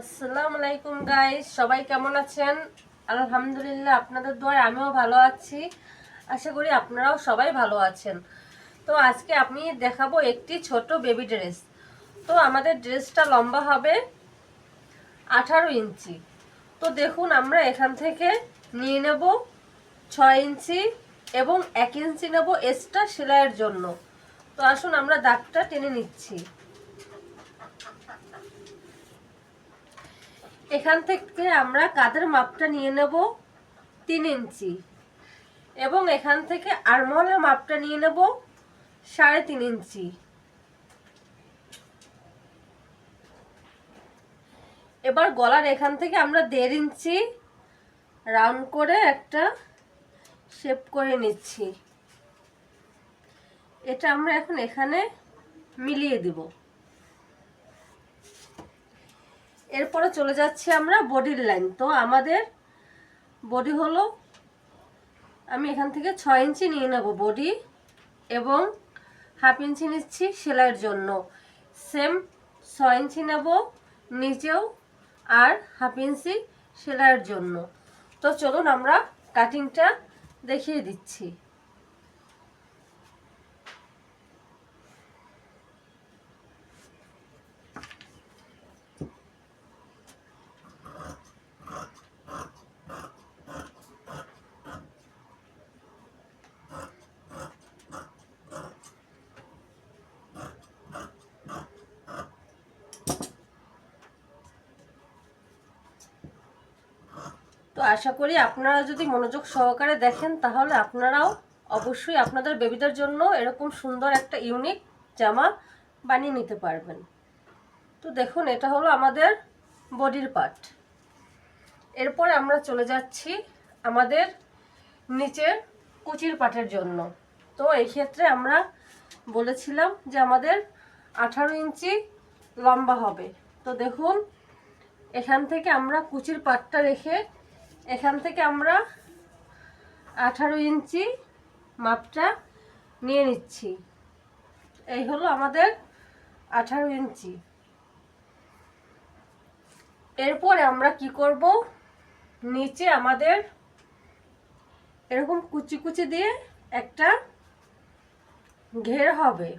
আসসালামু আলাইকুম গাইস সবাই কেমন আছেন? আলহামদুলিল্লাহ, আপনাদের দোয়ায় আমিও ভালো আছি। আশা করি আপনারাও সবাই ভালো আছেন। তো আজকে আমি দেখাবো একটি ছোট বেবি ড্রেস তো আমাদের ড্রেসটা লম্বা হবে আঠারো ইঞ্চি। তো দেখুন, আমরা এখান থেকে নিয়ে নেব ছয় ইঞ্চি এবং এক ইঞ্চি নেব এক্সট্রা সেলাইয়ের জন্য। তো আসুন, আমরা দাগটা টেনে নিচ্ছি। এখান থেকে আমরা কাদের মাপটা নিয়ে নেব? তিন ইঞ্চি। এবং এখান থেকে আরমহলের মাপটা নিয়ে নেব সাড়ে তিন ইঞ্চি। এবার গলার এখান থেকে আমরা দেড় ইঞ্চি রাউন্ড করে একটা শেপ করে নিচ্ছি। এটা আমরা এখন এখানে মিলিয়ে দেবো। এরপরে চলে যাচ্ছি আমরা বডির লাইন তো আমাদের বডি হলো, আমি এখান থেকে ছয় ইঞ্চি নিয়ে নেব বডি এবং হাফ ইঞ্চি নিচ্ছি সেলাইয়ের জন্য। সেম ছয় ইঞ্চি নেব নিচেও আর হাফ ইঞ্চি সেলাইয়ের জন্য। তো চলুন আমরা কাটিংটা দেখিয়ে দিচ্ছি তো আশা করি আপনারা যদি মনোযোগ সহকারে দেখেন, তাহলে আপনারাও অবশ্যই আপনাদের বেবিদের জন্য এরকম সুন্দর একটা ইউনিক জামা বানিয়ে নিতে পারবেন। তো দেখুন, এটা হলো আমাদের বডির পার্ট। এরপর আমরা চলে যাচ্ছি আমাদের নিচের কুচির পাটের জন্য। তো এই ক্ষেত্রে আমরা বলেছিলাম যে আমাদের আঠারো ইঞ্চি লম্বা হবে। তো দেখুন, এখান থেকে আমরা কুচির পাটটা রেখে এখান থেকে আমরা আঠারো ইঞ্চি মাপটা নিয়ে নিচ্ছি। এই হলো আমাদের আঠারো ইঞ্চি। এরপরে আমরা কি করব? নিচে আমাদের এরকম কুচি কুচি দিয়ে একটা ঘের হবে।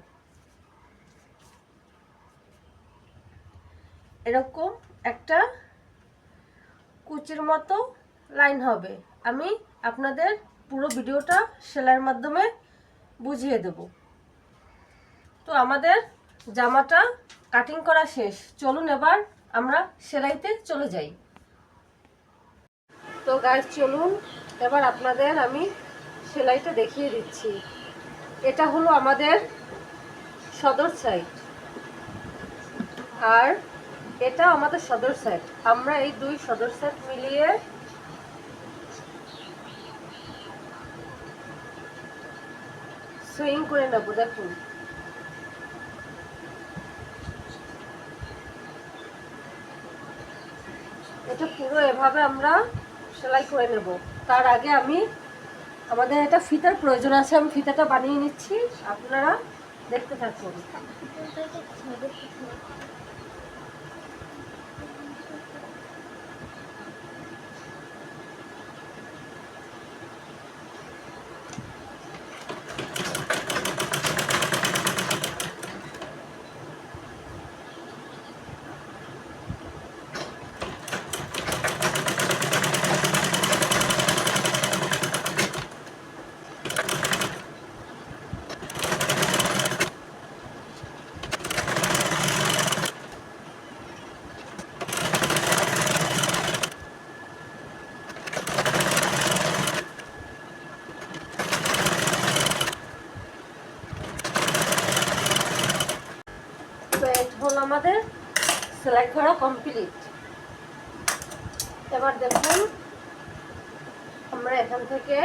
এরকম একটা কুচির মতো লাইন হবে। আমি আপনাদের পুরো ভিডিওটা সেলাইয়ের মাধ্যমে বুঝিয়ে দেব। তো আমাদের জামাটা কাটিং করা শেষ। চলুন এবার আমরা সেলাইতে চলে যাই। তো গাছ চলুন এবার আপনাদের আমি সেলাইটা দেখিয়ে দিচ্ছি। এটা হলো আমাদের সদর সাইড আর এটা আমাদের সদর সেট আমরা এই দুই সদর সেট মিলিয়ে সুইং করে নেব দেখুন এটা পুরো এভাবে আমরা সেলাই করে নেব। তার আগে আমি আমাদের এটা ফিতার প্রয়োজন আছে, আমি ফিতাটা বানিয়ে নিচ্ছি। আপনারা দেখতে থাকুন তো এটা হলো আমাদের সেলাই করা কমপ্লিট এবার দেখুন, আমরা এখান থেকে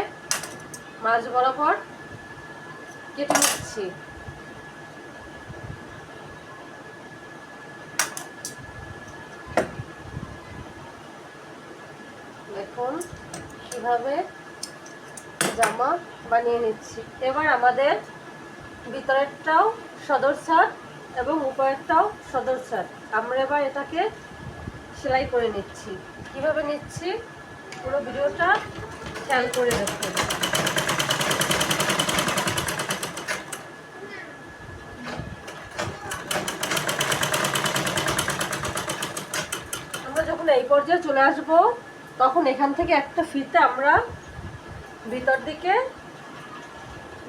মাছ বরাবর কেটে নিচ্ছি। দেখুন, কীভাবে জামা বানিয়ে নিচ্ছি। এবার আমাদের ভিতরেরটাও সদর ছাদ এবং উপরেরটাও সদর ছাদ আমরা এবার এটাকে সেলাই করে নিচ্ছি। কীভাবে নিচ্ছি? পুরো ভিডিওটা খেয়াল করে দেখুন। আমরা যখন এই পর্যায়ে চলে আসব, তখন এখান থেকে একটা ফিতে আমরা ভিতর দিকে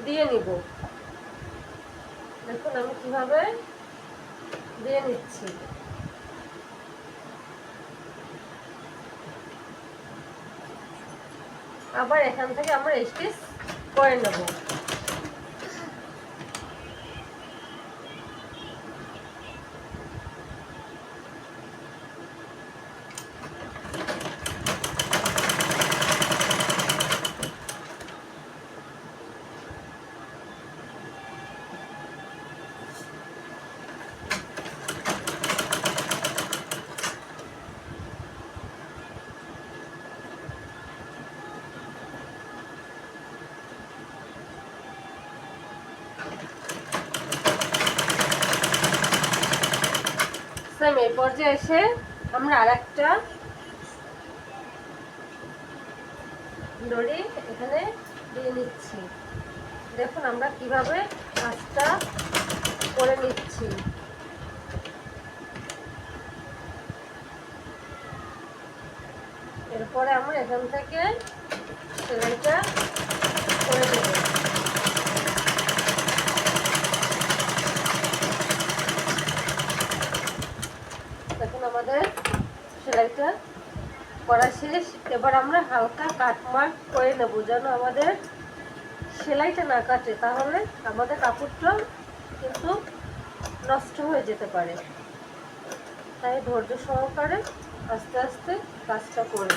দিয়ে নিব। দেখুন আমি কীভাবে দিয়ে নিচ্ছি। আবার এখান থেকে আমরা স্টিচ করে নেব। সেম এই পর্যায়ে এসে আমরা আর একটা এখানে দিয়ে নিচ্ছি। দেখুন আমরা কীভাবে কাজটা করে নিচ্ছি। এরপরে আমরা এখান থেকে সেলাইটা করে দেবো দেখুন আমাদের সেলাইটা করা শেষ। এবার আমরা হালকা কাটমার্ক করে নেব যেন আমাদের সেলাইটা না কাটে, তাহলে আমাদের কাপড়টা কিন্তু নষ্ট হয়ে যেতে পারে। তাই ধৈর্য সহকারে আস্তে আস্তে কাজটা করে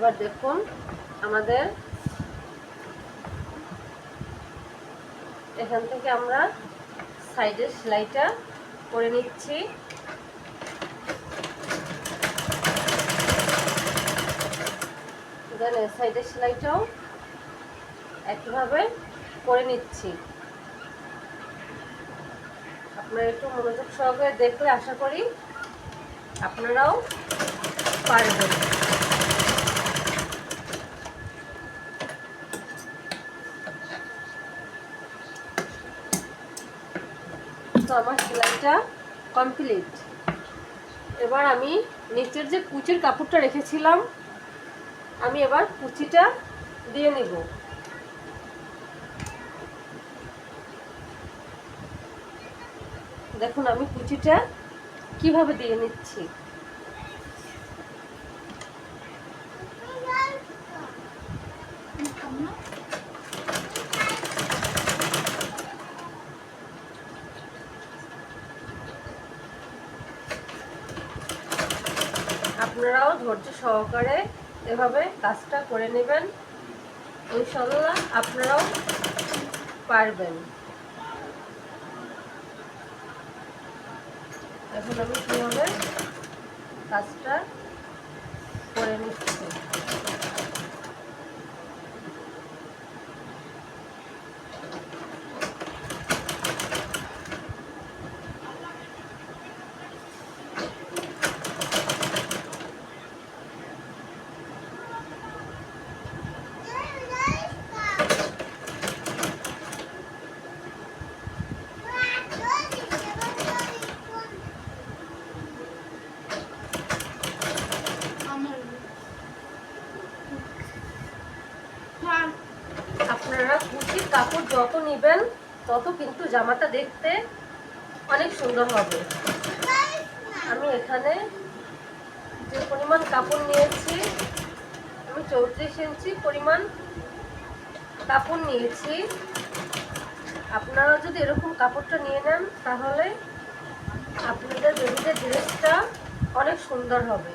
এবার দেখুন আমাদের এখান থেকে আমরা সাইডের সেলাইটা করে নিচ্ছি। দেন এই সাইডের সেলাইটাও একইভাবে করে নিচ্ছি। আপনারা একটু মনোযোগ সহকারে দেখলে আশা করি আপনারাও পারবেন। তো আমার সেলাইটা কমপ্লিট এবার আমি নিচের যে কুচির কাপড়টা রেখেছিলাম, আমি এবার কুচিটা দিয়ে নেব। দেখুন আমি কুচিটা কীভাবে দিয়ে নিচ্ছি আপনারাও ধৈর্য সহকারে এভাবে কাজটা করে নেবেন। ইনশাল্লাহ আপনারাও পারবেন। এখন আমি কীভাবে কাজটা করে নিচ্ছি? আপনারা কুচির কাপড় যত নেবেন, তত কিন্তু জামাটা দেখতে অনেক সুন্দর হবে। আমি এখানে যে পরিমাণ কাপড় নিয়েছি, আমি চৌত্রিশ ইঞ্চি পরিমাণ কাপড় নিয়েছি। আপনারা যদি এরকম কাপড়টা নিয়ে নেন, তাহলে আপনাদের বেবিদের ড্রেসটা অনেক সুন্দর হবে।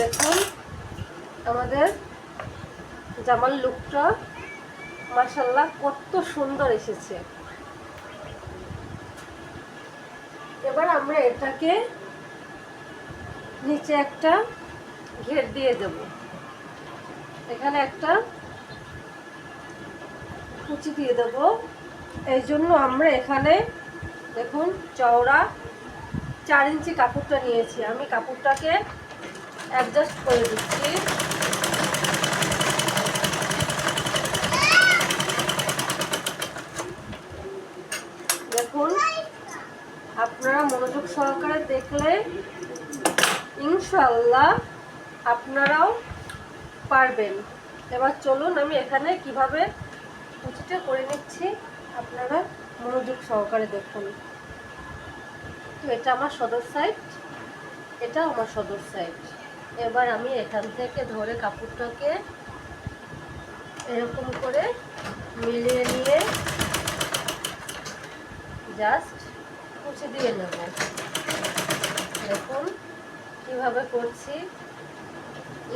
দেখুন, আমাদের জামার লুকটা মাসাল্লাহ কত সুন্দর এসেছে। এবার আমরা এটাকে নিচে একটা ঘের দিয়ে দেব। এখানে একটা কুচি দিয়ে দেব। এই জন্য আমরা এখানে, দেখুন, চওড়া চার ইঞ্চি কাপড়টা নিয়েছি। আমি কাপড়টাকে অ্যাডজাস্ট করে দিচ্ছি। দেখুন, আপনারা মনোযোগ সহকারে দেখলে ইনশাল্লাহ আপনারাও পারবেন। এবার চলুন আমি এখানে কীভাবে কুচিটা করে নিচ্ছি, আপনারা মনোযোগ সহকারে দেখুন। তো এটা আমার সদর সাইড এটা আমার সদর সাইড এবার আমি এখান থেকে ধরে কাপড়টাকে এরকম করে মিলিয়ে নিয়ে জাস্ট কুচি দিয়ে নেব। দেখুন কীভাবে করছি।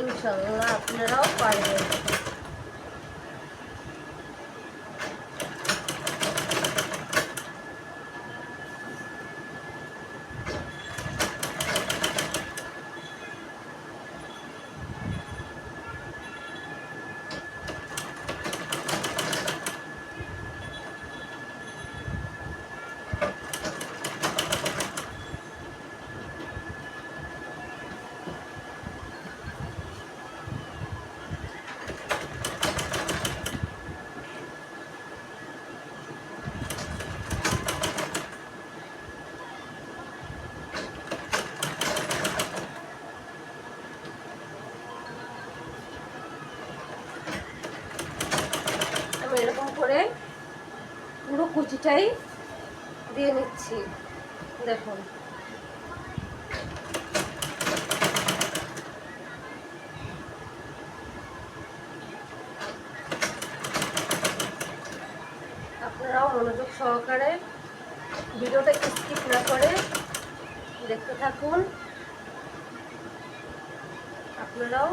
ইনশাল্লাহ আপনারাও পারবেন আমি এরকম করে পুরো দিয়ে নিচ্ছি। দেখুন। আপনারাও মনোযোগ সহকারে ভিডিওটা স্কিপ না করে দেখতে থাকুন। আপনারাও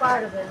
পারবেন।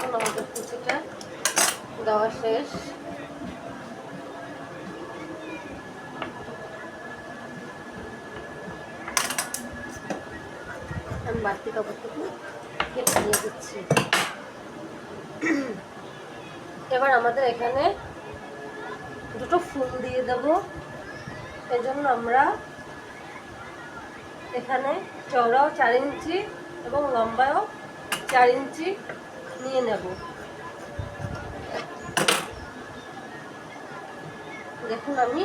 দেখুন আমাদের কুচিটা দেওয়া শেষ আমি বাড়তি কাপড়টুকু কেটে দিয়ে দিচ্ছি। এবার আমাদের এখানে দুটো ফুল দিয়ে দেব। এই জন্য আমরা এখানে চওড়াও চার ইঞ্চি এবং লম্বায়ও চার ইঞ্চি নিয়ে নেব। দেখুন আমি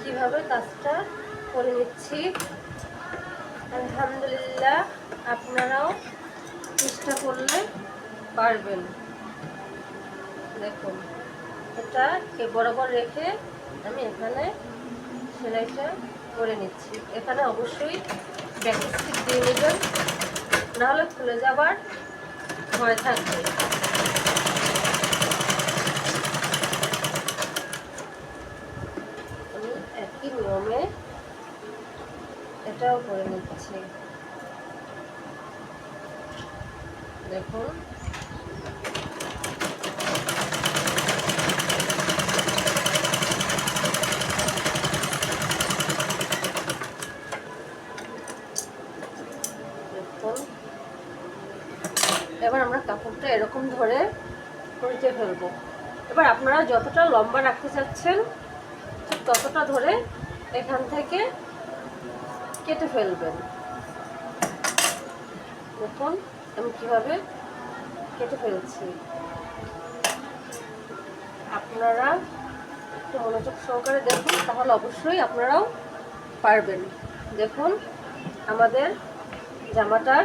কীভাবে কাজটা করে নিচ্ছি। আলহামদুলিল্লাহ, আপনারাও চেষ্টা করলে পারবেন। দেখুন, এটা বরাবর রেখে আমি এখানে সেলাইটা করে নিচ্ছি। এখানে অবশ্যই ব্যাকস্টিক দিয়ে নেবেন, নাহলে খুলে যাবার ভয় থাকবে। আমি একই নিয়মে এটাও করে নিচ্ছি। দেখুন। এবার আমরা কাপড়টা এরকম ধরে উল্টে ফেলব। এবার আপনারা যতটা লম্বা রাখতে চাচ্ছেন ততটা ধরে এখান থেকে কেটে ফেলবেন। দেখুন আমি কীভাবে কেটে ফেলছি। আপনারা একটু মনোযোগ সহকারে দেখুন, তাহলে অবশ্যই আপনারাও পারবেন। দেখুন, আমাদের জামাটার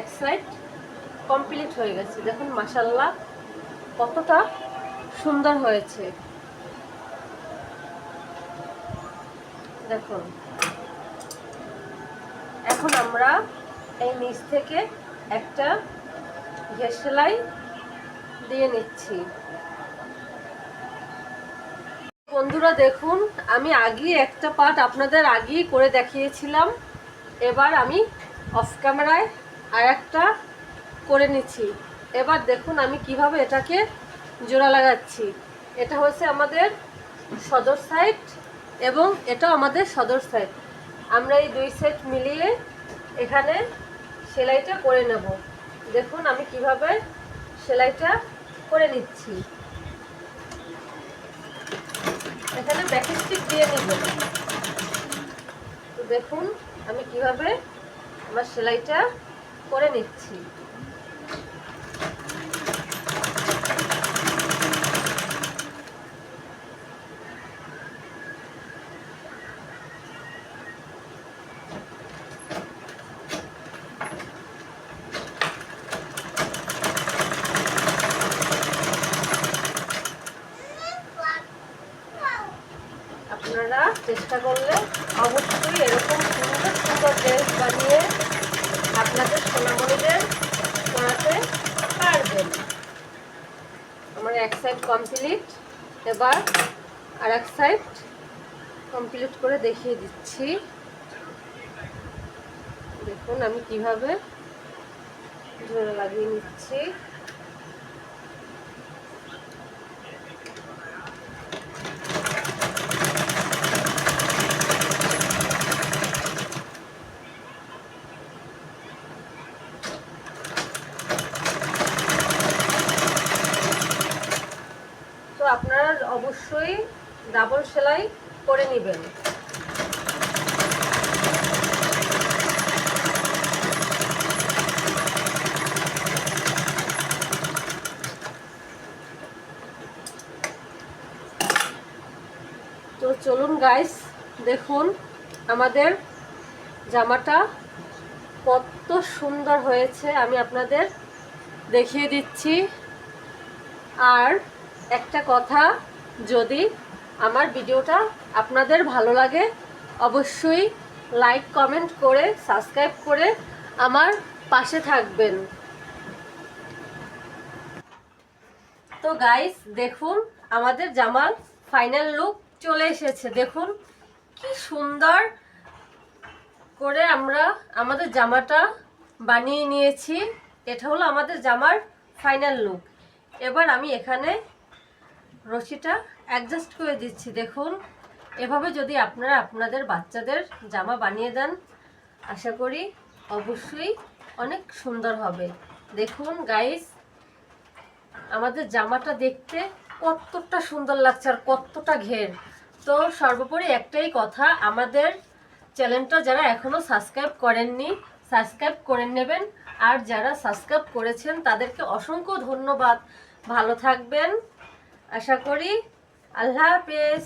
এক সাইড কমপ্লিট হয়ে গেছে। দেখুন মাসাল্লাহ কতটা সুন্দর হয়েছে। দেখুন এখন আমরা এই নিচ থেকে একটা ঘের সেলাই দিয়ে নিচ্ছি। বন্ধুরা দেখুন, আমি আগে একটা পার্ট আপনাদের আগেই করে দেখিয়েছিলাম। এবার আমি অফ ক্যামেরায় আর একটা করে নিচ্ছি। এবার দেখুন আমি কীভাবে এটাকে জোড়া লাগাচ্ছি। এটা হচ্ছে আমাদের সদর সাইড এবং এটা আমাদের সদর সাইড আমরা এই দুই সেট মিলিয়ে এখানে সেলাইটা করে নেব। দেখুন আমি কীভাবে সেলাইটা করে নিচ্ছি। এখানে ব্যাকিস্টিক দিয়ে নিব। তো দেখুন আমি কীভাবে আমার সেলাইটা করে নিচ্ছি আপনারা চেষ্টা করলে অবশ্যই এরকম সুন্দর সুন্দর ড্রেস বানিয়ে আপনাদের সোনামণিদের পড়াতে পারবেন। আমার এক সাইড কমপ্লিট এবার আর এক সাইড কমপ্লিট করে দেখিয়ে দিচ্ছি। দেখুন আমি কীভাবে জোরে লাগিয়ে নিচ্ছি তো আপনারা অবশ্যই ডাবল সেলাই করে নেবেন। তো চলুন গাইস দেখুন আমাদের জামাটা কত সুন্দর হয়েছে, আমি আপনাদের দেখিয়ে দিচ্ছি। আর একটা কথা, যদি আমার ভিডিওটা আপনাদের ভালো লাগে, অবশ্যই লাইক কমেন্ট করে সাবস্ক্রাইব করে আমার পাশে থাকবেন। তো গাইস দেখুন, আমাদের জামার ফাইনাল লুক চলে এসেছে। দেখুন, কি সুন্দর করে আমরা আমাদের জামাটা বানিয়ে নিয়েছি। এটা হলো আমাদের জামার ফাইনাল লুক এবার আমি এখানে রশিটা অ্যাডজাস্ট করে দিচ্ছি, দেখুন। এভাবে যদি আপনারা আপনাদের বাচ্চাদের জামা বানিয়ে দেন, আশা করি অবশ্যই অনেক সুন্দর হবে। দেখুন গাইস আমাদের জামাটা দেখতে কতটা সুন্দর লাগছে আর কতটা ঘের। তো সর্বোপরি একটাই কথা, আমাদের চ্যানেলটা যারা এখনও সাবস্ক্রাইব করেননি সাবস্ক্রাইব করে নেবেন। আর যারা সাবস্ক্রাইব করেছেন, তাদেরকে অসংখ্য ধন্যবাদ। ভালো থাকবেন। আশা করি আল্লাহ হাফেজ।